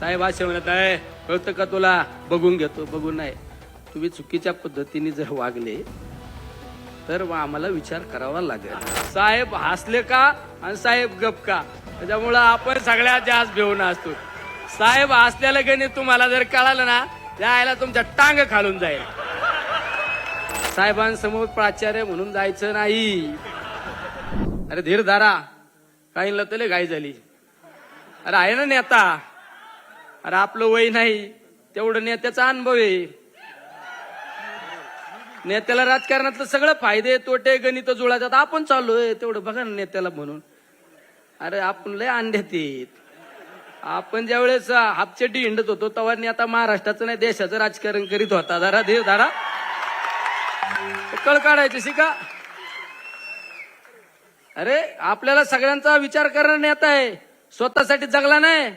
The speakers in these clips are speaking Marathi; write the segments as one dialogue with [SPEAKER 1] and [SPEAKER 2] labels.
[SPEAKER 1] साहेब असे म्हणत आहे कळतं का तुला? बघून घेतो बघून नाही. तुम्ही चुकीच्या पद्धतीने जर वागले तर मग आम्हाला विचार करावा लागेल. साहेब हसले का? आणि साहेब गप का? त्याच्यामुळं आपण सगळ्यात जास्त भेऊन असतो. साहेब हसल्याला गणित तुम्हाला जर कळालं ना त्याला तुमच्या टांग खालून जाईल. साहेबांसमोर प्राचार्य म्हणून जायचं नाही. अरे धीर धारा. काहींना तले घाई झाली. अरे आहे ना नेता? अरे आपलं वय नाही तेवढं नेत्याचा अनुभव आहे. नेत्याला राजकारणातलं सगळं फायदे तोटे गणित जुळायचं आपण चाललोय तेवढं बघा ना नेत्याला म्हणून. अरे आपण लय अंड्यात येत आपण ज्या वेळेस हापचेटी हिंडत होतो तेव्हा आता महाराष्ट्राचं नाही देशाचं राजकारण करीत होता. जरा देव धारा. कळ काढायचं शिका. अरे आपल्याला सगळ्यांचा विचार करणार नेता आहे. स्वतःसाठी जगला नाही.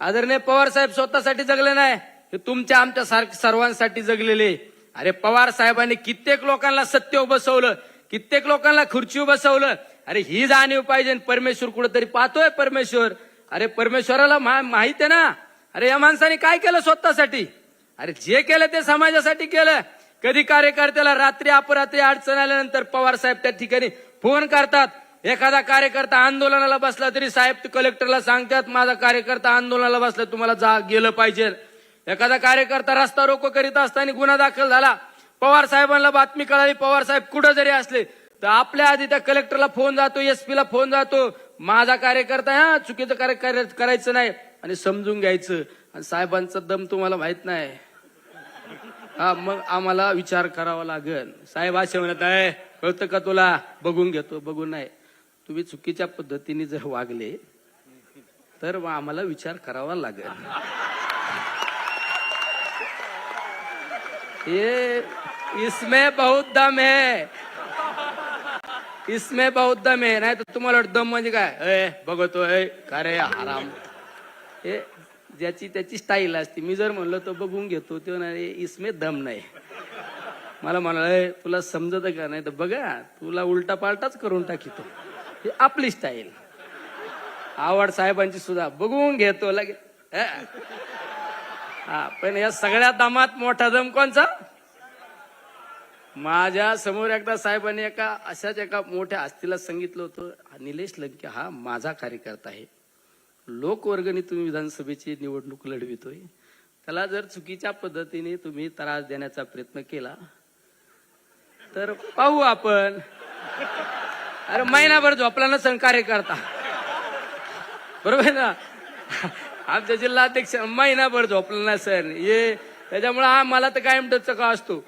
[SPEAKER 1] आदरणीय पवार साहेब स्वतःसाठी जगले नाही हे तुमच्या आमच्या सारख सर्वांसाठी जगलेले. अरे पवार साहेबांनी कित्येक लोकांना सत्य बसवलं कित्येक लोकांना खुर्ची बसवलं अरे ही जाणीव पाहिजे परमेश्वर कुठेतरी पाहतोय परमेश्वर. अरे परमेश्वराला मा- माहीत आहे ना? अरे या माणसाने काय केलं स्वतःसाठी? अरे जे केलं ते समाजासाठी केलं. कधी कार्यकर्त्याला रात्री अपरात्री अडचण आल्यानंतर पवार साहेब त्या ठिकाणी फोन करतात. एखादा कार्यकर्ता आंदोलनाला बसला तरी साहेब ते कलेक्टरला सांगतात माझा कार्यकर्ता आंदोलनाला बसला तुम्हाला जा गेलं पाहिजे. एखादा कार्यकर्ता रस्ता रोको करीत असताना गुन्हा दाखल झाला. पवार साहेबांना बातमी कळाली पवार साहेब कुठं जरी असले तर आपल्या आधी त्या कलेक्टरला फोन जातो एसपीला फोन जातो. माझा कार्यकर्ता हा चुकीचं कार्य कार्य करायचं नाही. आणि समजून घ्यायचं. आणि साहेबांचा दम तुम्हाला माहीत नाही. हा मग आम्हाला विचार करावा लागेल. साहेब असे म्हणत आहे कळतं का तुला? बघून घेतो बघून नाही. तुम्ही चुकीच्या पद्धतीने जर वागले तर मग आम्हाला विचार करावा लागेल. ये इसमें बहुत दम है. इसमें बहुत दम है. नाही तर तुम्हाला वाटतं दम म्हणजे काय? ए बघतो ए का रे आराम. हे ज्याची त्याची स्टाईल असते. मी जर म्हणलं तर बघून घेतो. तो नाही इसमे दम नाही. मला म्हणाल तुला समजत का? नाही तर बघा तुला उलटा पालटाच करून टाकितो. ही आपली स्टाईल आवड साहेबांची सुद्धा. बघून घेतो लगे हा. पण या सगळ्या दमात मोठा दम कोणचा? माझ्यासमोर एकदा साहेबांनी एका अशाच एका मोठ्या आस्तीला सांगितलं होतं निलेश लंके हा माझा कार्यकर्ता आहे. लोकवर्गणी तुम्ही विधानसभेची निवडणूक लढवितोय. त्याला जर चुकीच्या पद्धतीने तुम्ही त्रास देण्याचा प्रयत्न केला तर पाहू आपण. अरे महिनाभर झोपला नसेल कार्यकर्ता बरोबर ना? आमच्या जिल्हाध्यक्ष महिनाभर झोपला नसेल ये त्याच्यामुळे हा मला तर कायम का असतो.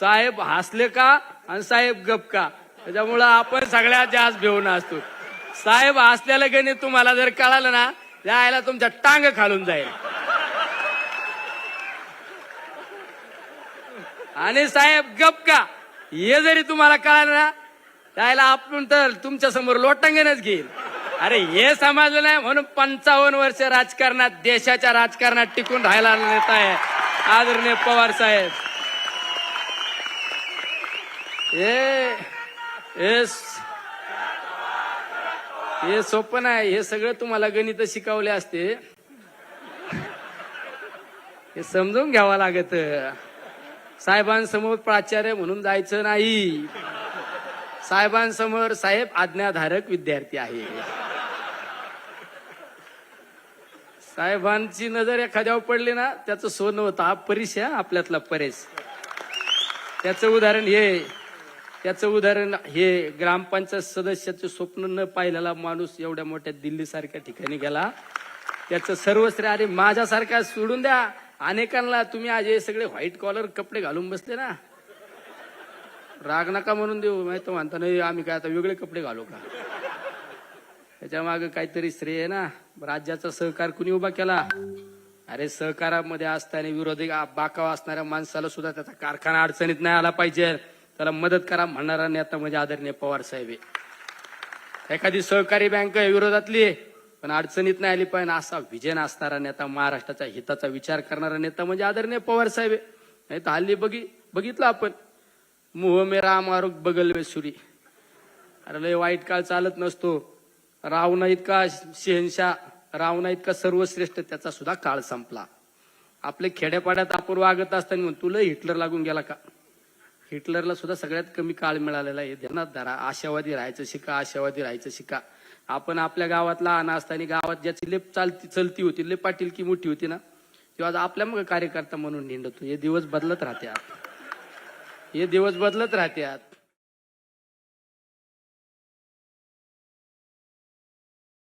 [SPEAKER 1] साहेब हसले का आणि साहेब गप का? त्याच्यामुळं आपण सगळ्यात जास्त भेऊन असतो. साहेब हसलेलं गणित तुम्हाला जर कळालं ना त्याला तुमच्या टांग खालून जाईल. आणि साहेब गप का? हे जरी तुम्हाला कळालं ना त्याला आपण तर तुमच्यासमोर लोटांगणच घेईल. अरे हे समजलं नाही म्हणून पंचावन्न वर्ष राजकारणात देशाच्या राजकारणात टिकून राहायला नेता आहे आदरणीय पवार साहेब. हे हे सोपं नाही हे सगळं तुम्हाला गणित शिकवले असते. हे समजून घ्यावं लागत. साहेबांसमोर प्राचार्य म्हणून जायचं नाही. साहेबांसमोर साहेब आज्ञाधारक विद्यार्थी आहे. साहेबांची नजर एखाद्यावर पडली ना त्याचं सोनं होतं. हा परेश आहे आपल्यातला परेश त्याचं उदाहरण हे. त्याचं उदाहरण हे ग्रामपंचायत सदस्याचं स्वप्न न पाहिलेला माणूस एवढ्या मोठ्या दिल्लीसारख्या ठिकाणी गेला. त्याचं सर्वश्रेय अरे माझ्यासारखा सोडून द्या. अनेकांना तुम्ही आज हे सगळे व्हाईट कॉलर कपडे घालून बसले ना. राग नका म्हणून देऊ माहीत म्हणता नाही आम्ही काय आता वेगळे कपडे घालू का? त्याच्यामागे काहीतरी श्रेय आहे ना. राज्याचा सहकार कुणी उभा केला? अरे सहकारामध्ये असताना विरोधी बाकाव असणाऱ्या माणसाला सुद्धा त्याचा कारखाना अडचणीत नाही आला पाहिजे. त्याला मदत करा म्हणणारा नेता म्हणजे आदरणीय पवार साहेब आहे. एखादी सहकारी बँक आहे विरोधातली आहे, पण अडचणीत नाही आली पाहिजे. असा विजन असणारा नेता महाराष्ट्राच्या हिताचा विचार करणारा नेता म्हणजे आदरणीय पवार साहेब आहे. नाही तर हल्ली बघी बघितलं आपण. मोह मेरा मारुक बगल में सुरी. अरे लय वाईट काळ चालत नसतो. रावणा इतका शहनशाह? रावणा इतका सर्वश्रेष्ठ? त्याचा सुद्धा काळ संपला. आपले खेड्यापाड्यात आपण वागत असताना म्हणून तुला हिटलर लागून गेला का? हिटलरला सुद्धा सगळ्यात कमी काळ मिळालेला आहे. ध्यानात धरा. आशावादी राहायचं शिका आशावादी राहायचं शिका. आपण आपल्या गावात लहान असताना गावात ज्याची लेप चालती चलती होती लेप पाटील की मोठी होती ना तेव्हा आज आपल्या मग कार्यकर्ता म्हणून निंडतो. हे दिवस बदलत राहत्यात हे दिवस बदलत राहत्यात.